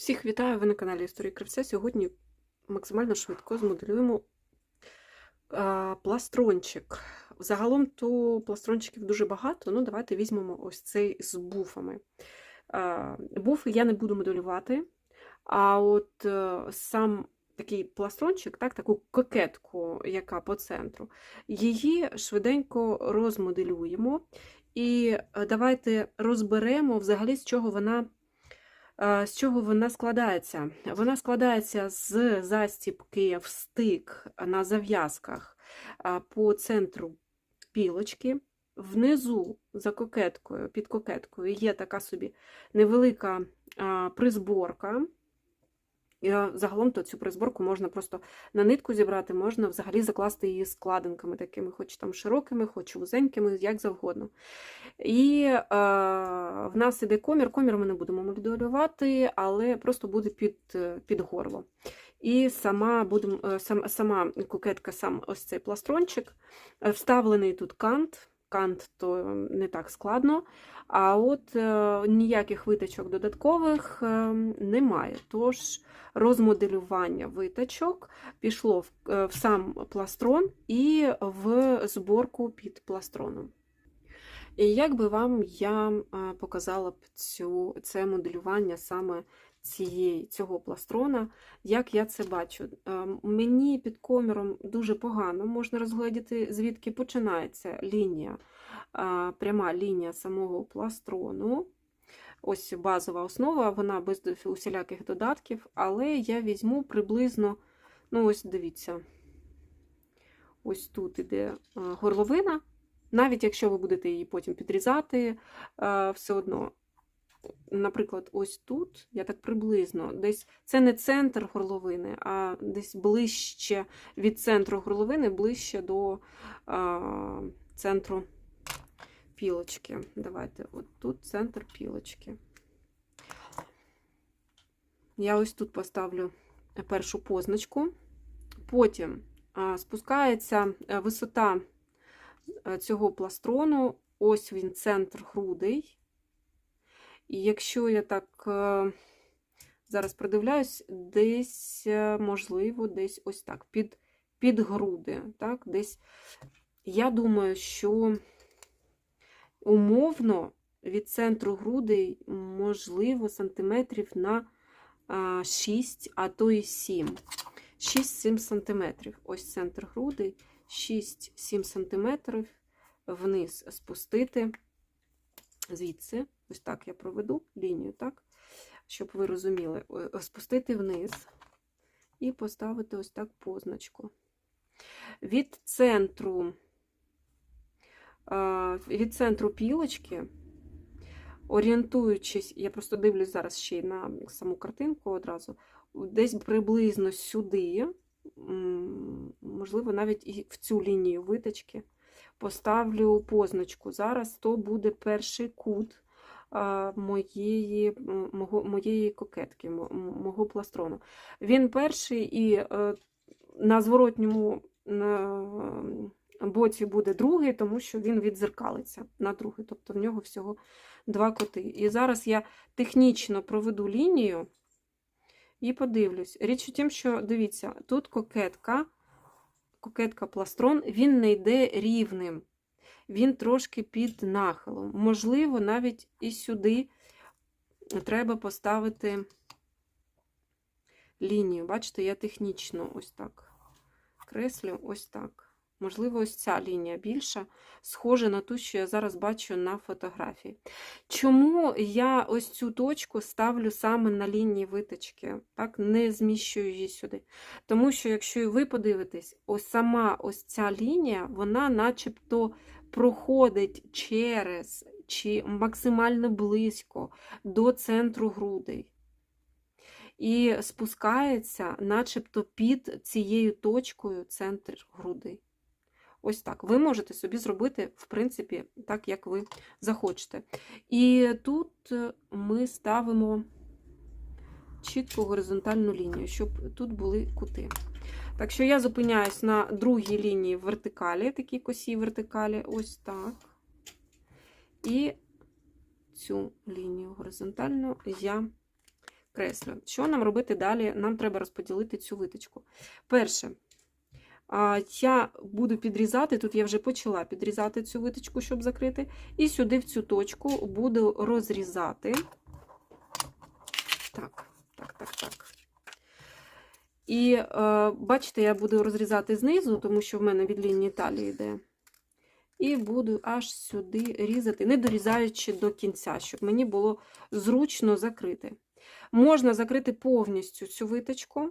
Всіх вітаю! Ви на каналі Історії Кривця. Сьогодні максимально швидко змоделюємо а, пластрончик. Загалом то пластрончиків дуже багато, ну давайте візьмемо ось цей з буфами. А, буфи я не буду моделювати, а от е, сам такий пластрончик, так, таку кокетку, яка по центру, її швиденько розмоделюємо. І е, давайте розберемо взагалі, з чого вона. З чого вона складається? Вона складається з застіпки в стик на зав'язках по центру пілочки. Внизу за кокеткою, під кокеткою є така собі невелика призборка. І, е, Загалом то цю призборку можна просто на нитку зібрати, можна взагалі закласти її складинками такими, хоч там широкими, хоч вузенькими, як завгодно. І е, в нас іде комір. Комір ми не будемо моделювати, але просто буде під е, під горло. І сама будем, е, сам, сама кукетка, сам ось цей пластрончик, вставлений тут кант. Кант то не так складно, а от е, ніяких витачок додаткових е, немає. Тож розмоделювання витачок пішло в, е, в сам пластрон і в зборку під пластроном. І як би вам я е, показала б цю, це моделювання саме цієї, цього пластрона, як я це бачу. Е, Мені під коміром дуже погано можна розгледіти, звідки починається лінія, е, пряма лінія самого пластрону. Ось базова основа, вона без усіляких додатків, але я візьму приблизно, ну ось дивіться, ось тут іде е, горловина. Навіть якщо ви будете її потім підрізати, все одно, наприклад, ось тут, я так приблизно, десь це не центр горловини, а десь ближче від центру горловини, ближче до е, центру пілочки. Давайте, от тут центр пілочки. Я ось тут поставлю першу позначку, потім е, спускається висота цього пластрону, ось він центр грудей. І якщо я так е, зараз придивляюсь, десь, е, можливо, десь ось так, під, під груди. Так, десь, Я думаю, що умовно від центру грудей, можливо, сантиметрів на 6, а то і 7. 6-7 сантиметрів. Ось центр грудей. 6-7 см вниз спустити, звідси, ось так я проведу лінію, так, щоб ви розуміли, спустити вниз і поставити ось так позначку. Від центру, від центру пілочки, орієнтуючись, я просто дивлюсь зараз ще й на саму картинку одразу, десь приблизно сюди можливо, навіть і в цю лінію виточки поставлю позначку. Зараз то буде перший кут моєї моєї кокетки, мого пластрону. Він перший і е, на зворотньому боці буде другий, тому що він відзеркалиться на другий, тобто в нього всього два коти. І зараз я технічно проведу лінію. І подивлюсь. Річ у тім, що, дивіться, тут кокетка, кокетка пластрон, він не йде рівним. Він трошки під нахилом. Можливо, навіть і сюди треба поставити лінію. Бачите, я технічно ось так креслю, ось так. Можливо, ось ця лінія більша, схожа на ту, що я зараз бачу на фотографії. Чому я ось цю точку ставлю саме на лінії виточки, так, не зміщую її сюди? Тому що, якщо ви подивитесь, ось сама ось ця лінія, вона начебто проходить через чи максимально близько до центру грудей. І спускається, начебто під цією точкою центр грудей. Ось так. Ви можете собі зробити, в принципі, так, як ви захочете. І тут е, ми ставимо чітко горизонтальну лінію, щоб тут були кути. Так що я зупиняюсь на другій лінії вертикалі, такі косі вертикалі, ось так. І цю лінію горизонтальну я креслю. Що нам робити далі? Нам треба розподілити цю виточку. Перше, я буду підрізати, тут я вже почала підрізати цю виточку, щоб закрити, і сюди в цю точку буду розрізати. Так, так, так, так. І е, бачите, я буду розрізати знизу, тому що в мене від лінії талії йде. І буду аж сюди різати, не дорізаючи до кінця, щоб мені було зручно закрити. Можна закрити повністю цю виточку,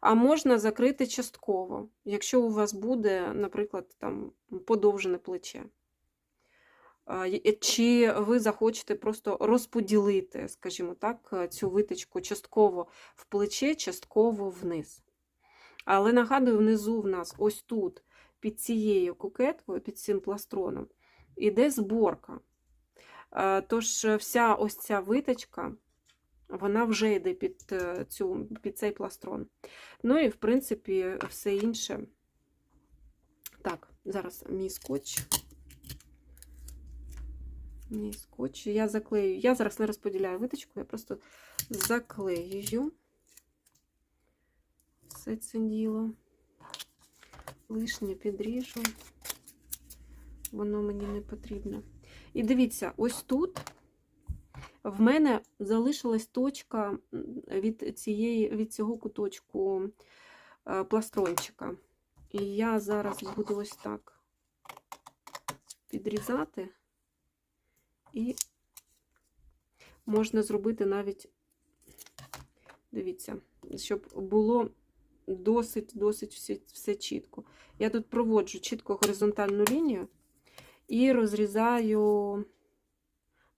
а можна закрити частково, якщо у вас буде, наприклад, там подовжене плече. Чи ви захочете просто розподілити, скажімо так, цю виточку частково в плече, частково вниз. Але нагадую, внизу в нас ось тут, під цією кукеткою, під цим пластроном, іде зборка. Е, Тож е, вся ось ця виточка, вона вже йде під, е, цю, під цей пластрон. Ну і, в принципі, все інше. Так, зараз мій скотч. Мій скотч. Я заклею. Я зараз не розподіляю виточку, я просто заклеюю все це діло. Лишнє підріжу. Воно мені не потрібно. І дивіться, ось тут в мене залишилась точка від, цієї, від цього куточку е, пластрончика. І я зараз буду ось так підрізати. І можна зробити навіть, дивіться, щоб було досить-досить все, все чітко. Я тут проводжу чітко горизонтальну лінію і розрізаю,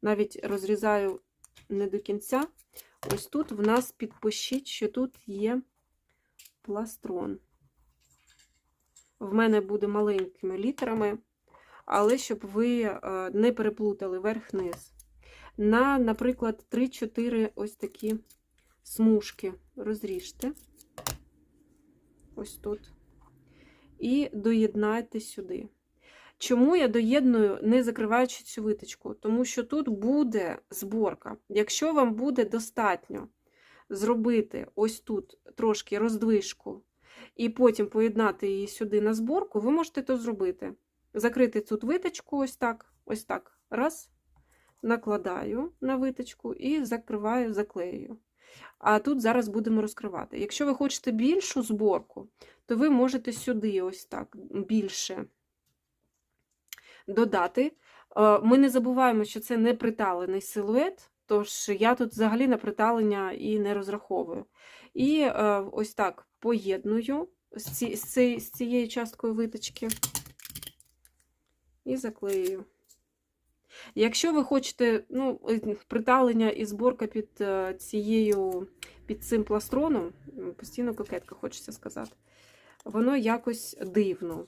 навіть розрізаю не до кінця. Ось тут в нас підпишіть, що тут є пластрон. В мене буде маленькими літерами, але щоб ви е, не переплутали верх-низ. На, наприклад, 3-4 ось такі смужки розріжте. Ось тут. І доєднайте сюди. Чому я доєдную, не закриваючи цю виточку? Тому що тут буде зборка. Якщо вам буде достатньо зробити ось тут трошки роздвижку, і потім поєднати її сюди на зборку, ви можете то зробити. Закрити тут виточку, ось так, ось так. Раз, накладаю на виточку і закриваю, заклею. А тут зараз будемо розкривати. Якщо ви хочете більшу зборку, то ви можете сюди ось так більше додати. Е, Ми не забуваємо, що це не приталений силует, тож я тут взагалі на приталення і не розраховую. І е, ось так поєдную з цією часткою виточки і заклею. Якщо ви хочете ну, е, приталення і зборка під е, цією, під цим пластроном, постійно кокетка, хочеться сказати, воно якось дивно.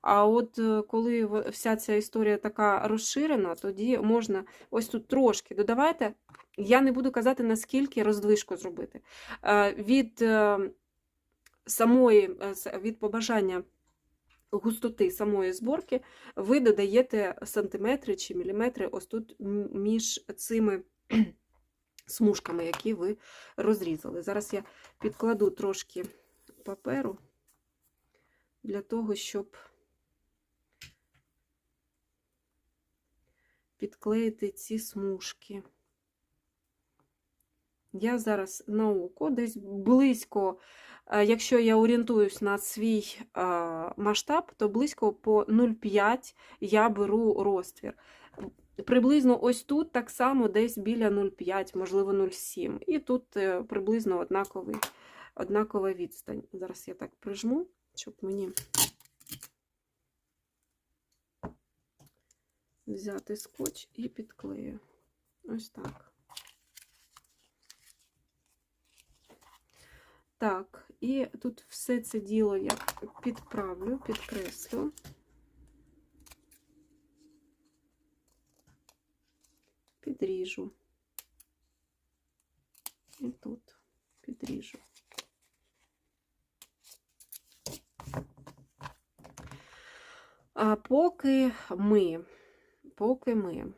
А от е, коли вся ця історія така розширена, тоді можна ось тут трошки додавайте. Я не буду казати, наскільки роздвижку зробити. Від самої, від побажання густоти самої зборки ви додаєте сантиметри чи міліметри ось тут між цими смужками, які ви розрізали. Зараз я підкладу трошки паперу для того, щоб підклеїти ці смужки. Я зараз на око, десь близько, якщо я орієнтуюсь на свій масштаб, то близько по 0,5 я беру розтвір. Приблизно ось тут так само десь біля 0,5, можливо 0,7. І тут е, приблизно однаковий, однакова відстань. Зараз я так прижму, щоб мені взяти скотч і підклею. Ось так. Так, і тут все це діло я підправлю, підкреслю. Підріжу. І тут підріжу. А поки ми, поки ми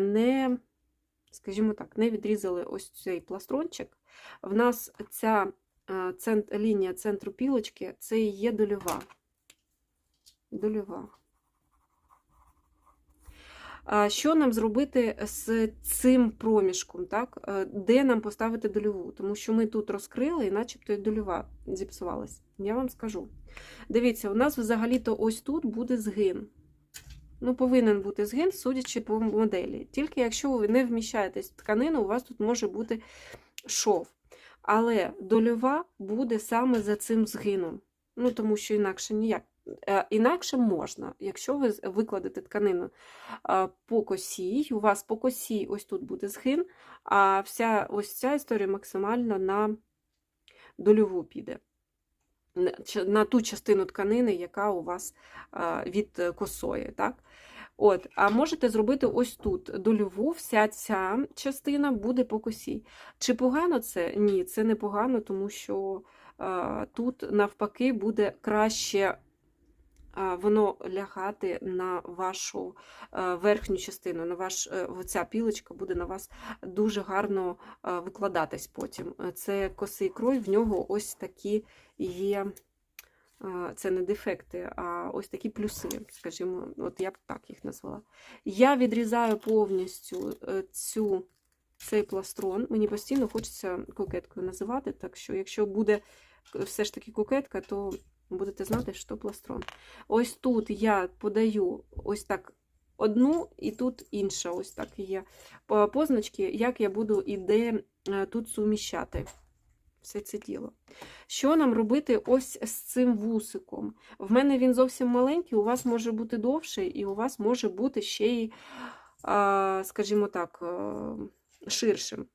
не скажімо так, не відрізали ось цей пластрончик, в нас ця лінія центру пілочки це і є дольова. Дольова. Що нам зробити з цим проміжком, так? Е, де нам поставити дольову? Тому що ми тут розкрили, і начебто і дольова зіпсувалась. Я вам скажу. Дивіться, у нас взагалі-то ось тут буде згин. Ну, повинен бути згин, судячи по моделі. Тільки якщо ви не вміщаєтесь в тканину, у вас тут може бути шов. Але дольова буде саме за цим згином. Ну, тому що інакше ніяк. Е, Інакше можна, якщо ви викладете тканину е, по косі, у вас по косі ось тут буде згин, а вся ось ця історія максимально на дольову піде. На ту частину тканини, яка у вас е, від косої. Так? От, а можете зробити ось тут дольову, вся ця частина буде по косі. Чи погано це? Ні, це не погано, тому що е, тут навпаки буде краще а, воно лягати на вашу верхню частину, на ваш, е, ця пілочка буде на вас дуже гарно викладатись потім. Це косий крой, в нього ось такі є. Е, Це не дефекти, а ось такі плюси, скажімо, от я б так їх назвала. Я відрізаю повністю е, цю, цей пластрон. Мені постійно хочеться кокеткою називати, так що, якщо буде все ж таки кокетка, то будете знати, що пластрон. Ось тут я подаю ось так одну, і тут інша. Ось так є позначки, як я буду і де е, тут суміщати все це діло. Що нам робити ось з цим вусиком? В мене він зовсім маленький, у вас може бути довший, і у вас може бути ще й, скажімо так, е, ширшим.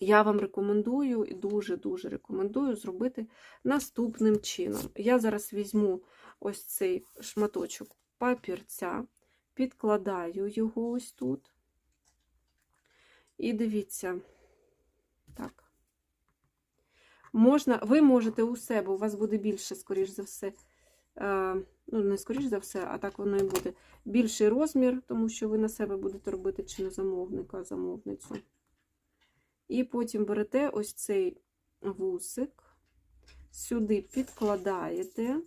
Я вам рекомендую і дуже-дуже рекомендую зробити наступним чином. Я зараз візьму ось цей шматочок папірця, підкладаю його ось тут. І дивіться, так. Можна, ви можете у себе, у вас буде більше, скоріш за все, е, ну, не скоріш за все, а так воно і буде. Більший розмір, тому що ви на себе будете робити чи не замовника, замовницю. І потім берете ось цей вусик, сюди підкладаєте.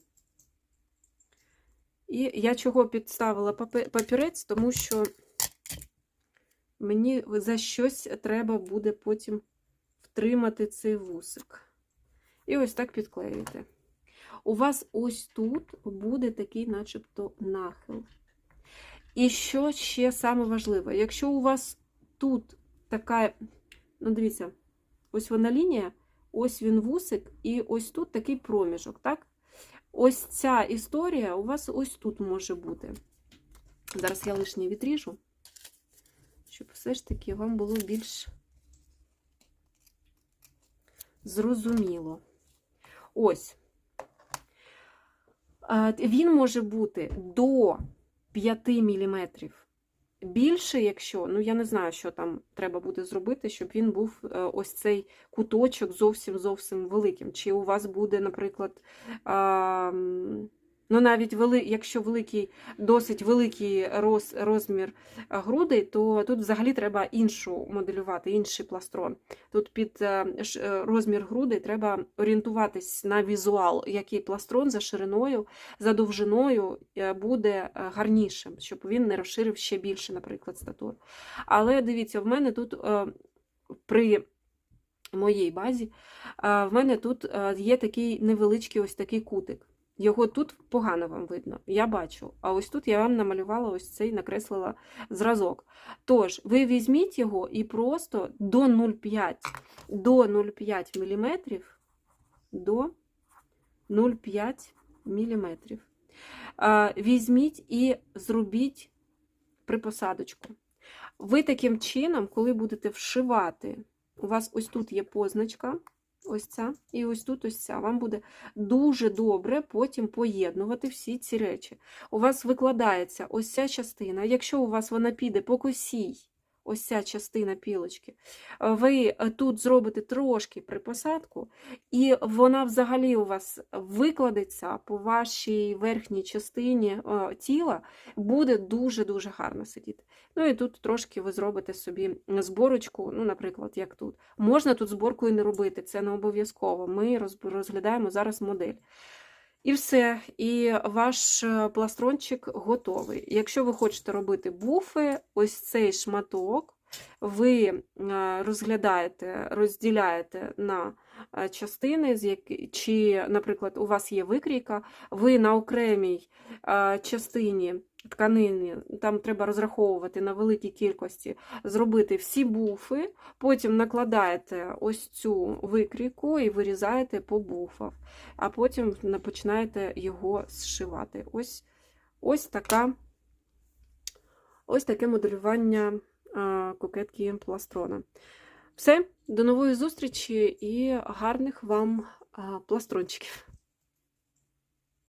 І я чого підставила папірець, тому що мені за щось треба буде потім втримати цей вусик. І ось так підклеюєте. У вас ось тут буде такий, начебто, нахил. І що ще саме важливе, якщо у вас тут така, ну дивіться, ось вона лінія, ось він вусик, і ось тут такий проміжок, так? Ось ця історія у вас ось тут може бути. Зараз я лишнє відріжу, щоб все ж таки вам було більш зрозуміло. Ось. Він може бути до 5 мм. Більше, якщо, ну я не знаю, що там треба буде зробити, щоб він був е, ось цей куточок зовсім зовсім великим. Чи у вас буде, наприклад, ну навіть вели, якщо великий, досить великий роз, розмір грудей, то тут взагалі треба іншу моделювати, інший пластрон. Тут під е, е, розмір грудей треба орієнтуватись на візуал, який пластрон за шириною, за довжиною е, буде е, гарнішим, щоб він не розширив ще більше, наприклад, статуру. Але дивіться, в мене тут е, при моїй базі, е, в мене тут е, є такий невеличкий ось такий кутик. Його тут погано вам видно, я бачу. А ось тут я вам намалювала ось цей, накреслила зразок. Тож, ви візьміть його і просто до 0,5 до 0,5 мм до 0,5 мм. Візьміть і зробіть припосадочку. Ви таким чином, коли будете вшивати, у вас ось тут є позначка, ось ця, і ось тут ось ця. Вам буде дуже добре потім поєднувати всі ці речі. У вас викладається ось ця частина. Якщо у вас вона піде по косій, ось ця частина пілочки, е, ви е, тут зробите трошки припосадку, і вона взагалі у вас викладеться по вашій верхній частині е, тіла, буде дуже-дуже гарно сидіти. Ну і тут трошки ви зробите собі зборочку, ну, наприклад, як тут. Можна тут зборку і не робити, це не обов'язково. Ми розглядаємо зараз модель. І все, і ваш е, пластрончик готовий. Якщо ви хочете робити буфи, ось цей шматок ви е, розглядаєте, розділяєте на е, частини, з які, чи, наприклад, у вас є викрійка, ви на окремій частині тканини, там треба розраховувати на великій кількості, зробити всі буфи, потім накладаєте ось цю викрійку і вирізаєте по буфах, а потім починаєте його зшивати. Ось, ось така. Ось таке моделювання кокетки пластрона. Все, до нової зустрічі і гарних вам пластрончиків.